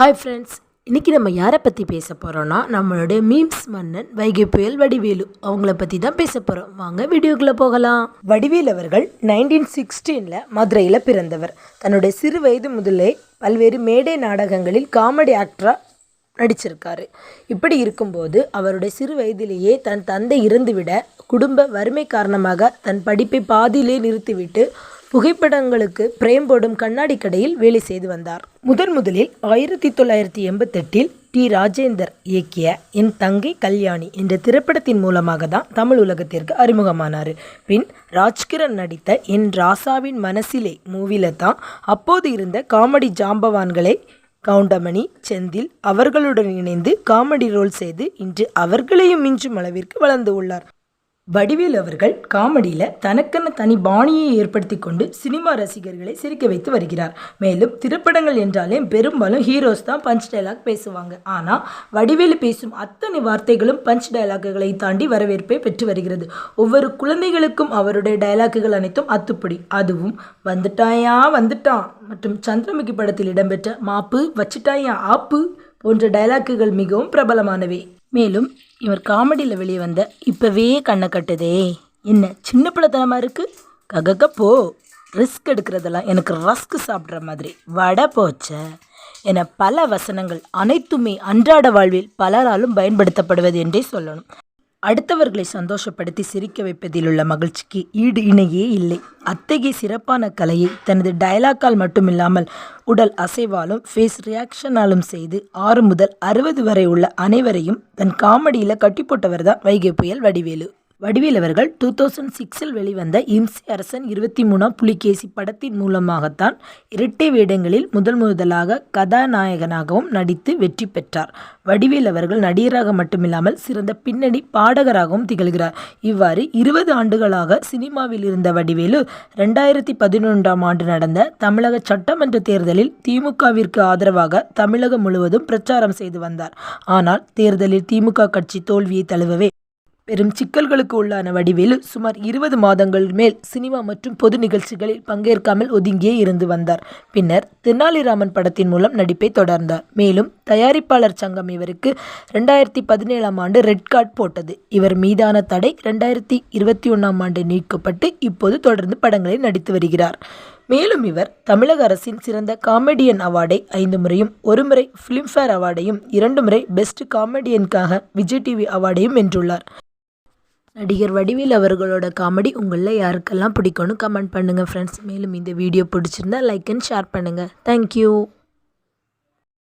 Hi friends இன்றைக்கி நம்ம யாரை பற்றி பேச போகிறோன்னா நம்மளுடைய மீம்ஸ் மன்னன் வைகை புயல் வடிவேலு அவங்கள பற்றி தான் பேச போகிறோம் வாங்க வீடியோக்குள்ளே போகலாம். வடிவேல் அவர்கள் நைன்டீன் சிக்ஸ்டீனில் மதுரையில் பிறந்தவர். தன்னுடைய சிறு வயது முதலே பல்வேறு மேடை நாடகங்களில் காமெடி ஆக்டராக நடிச்சிருக்காரு. இப்படி இருக்கும்போது அவருடைய சிறு வயதிலேயே தன் தந்தை இறந்துவிட குடும்ப வறுமை காரணமாக தன் படிப்பை பாதியிலே நிறுத்திவிட்டு புகைப்படங்களுக்கு பிரேம் போடும் கண்ணாடி கடையில் வேலை செய்து வந்தார். முதன் முதலில் ஆயிரத்தி தொள்ளாயிரத்தி எண்பத்தெட்டில் டி. ராஜேந்தர் இயக்கிய என் தங்கை கல்யாணி என்ற திரைப்படத்தின் மூலமாக தான் தமிழ் உலகத்திற்கு அறிமுகமானார். பின் ராஜ்கிரண் நடித்த என் ராசாவின் மனசிலே மூவில தான் அப்போது இருந்த காமெடி ஜாம்பவான்களை கவுண்டமணி செந்தில் அவர்களுடன் இணைந்து காமெடி ரோல் செய்து இன்று அவர்களையும் மிஞ்சும் அளவிற்கு வளர்ந்து உள்ளார். வடிவேல் அவர்கள் காமெடியில் தனக்கென தனி பாணியை ஏற்படுத்தி கொண்டு சினிமா ரசிகர்களை சிரிக்க வைத்து வருகிறார். மேலும் திரைப்படங்கள் என்றாலே பெரும்பாலும் ஹீரோஸ் தான் பஞ்ச் டயலாக் பேசுவாங்க. ஆனால் வடிவேலு பேசும் அத்தனை வார்த்தைகளும் பஞ்ச் டைலாக்குகளை தாண்டி வரவேற்பை பெற்று வருகிறது. ஒவ்வொரு குழந்தைகளுக்கும் அவருடைய டயலாக்குகள் அனைத்தும் அத்துப்படி. அதுவும் வந்துட்டாயா வந்துட்டான் மற்றும் சந்திரமுகி படத்தில் இடம்பெற்ற மாப்பு வச்சிட்டாயா ஆப்பு போன்ற டயலாக்குகள் மிகவும் பிரபலமானவை. மேலும் இவர் காமெடியில் வெளியே வந்த இப்போவே கண்ணை கட்டுதே. என்ன சின்ன பிள்ளைத்தனமாக இருக்குது ககக்க போ. ரிஸ்க் எடுக்கிறதெல்லாம் எனக்கு ரஸ்க் சாப்பிட்ற மாதிரி. வடை போச்ச. என பல வசனங்கள் அனைத்துமே அன்றாட வாழ்வில் பலராலும் பயன்படுத்தப்படுவது என்றே சொல்லணும். அடுத்தவர்களை சந்தோஷப்படுத்தி சிரிக்க வைப்பதில் உள்ள மகிழ்ச்சிக்கு ஈடு இணையே இல்லை. அத்தகைய சிறப்பான கலையை தனது டயலாக்கால் மட்டுமில்லாமல் உடல் அசைவாலும் ஃபேஸ் ரியாக்ஷனாலும் செய்து ஆறு முதல் அறுபது வரை உள்ள அனைவரையும் தன் காமெடியில் கட்டி போட்டவர் தான் வைகை புயல் வடிவேலு. வடிவேல் அவர்கள் டூ தௌசண்ட் சிக்ஸில் வெளிவந்த இம்சி அரசன் இருபத்தி மூணாம் புலிகேசி படத்தின் மூலமாகத்தான் இரட்டை வேடங்களில் முதல் முதலாக கதாநாயகனாகவும் நடித்து வெற்றி பெற்றார். வடிவேல் அவர்கள் நடிகராக மட்டுமில்லாமல் சிறந்த பின்னணி பாடகராகவும் திகழ்கிறார். இவ்வாறு இருபது ஆண்டுகளாக சினிமாவில் இருந்த வடிவேலு ரெண்டாயிரத்தி பதினொன்றாம் ஆண்டு நடந்த தமிழக சட்டமன்ற தேர்தலில் திமுகவிற்கு ஆதரவாக தமிழகம் முழுவதும் பிரச்சாரம் செய்து வந்தார். ஆனால் தேர்தலில் திமுக கட்சி தோல்வியை தழுவவே பெரும் சிக்கல்களுக்கு உள்ளான வடிவேலு சுமார் இருபது மாதங்கள் மேல் சினிமா மற்றும் பொது நிகழ்ச்சிகளில் பங்கேற்காமல் ஒதுங்கியே இருந்து வந்தார். பின்னர் தென்னாலிராமன் படத்தின் மூலம் நடிப்பை தொடர்ந்தார். மேலும் தயாரிப்பாளர் சங்கம் இவருக்கு ரெண்டாயிரத்தி பதினேழாம் ஆண்டு ரெட் கார்டு போட்டது. இவர் மீதான தடை ரெண்டாயிரத்தி இருபத்தி ஒன்றாம் ஆண்டு நீக்கப்பட்டு இப்போது தொடர்ந்து படங்களில் நடித்து வருகிறார். மேலும் இவர் தமிழக அரசின் சிறந்த காமெடியன் அவார்டை ஐந்து முறையும் ஒரு முறை ஃபிலிம்ஃபேர் அவார்டையும் இரண்டு முறை பெஸ்ட் காமெடியனுக்காக விஜய் டிவி அவார்டையும் வென்றுள்ளார். நடிகர் வடிவேல் அவர்களோட காமெடி உங்களில் யாருக்கெல்லாம் பிடிக்கும்னு கமெண்ட் பண்ணுங்கள் ஃப்ரெண்ட்ஸ் மேலும் இந்த வீடியோ பிடிச்சிருந்தா லைக் அண்ட் ஷேர் பண்ணுங்கள் தேங்க்யூ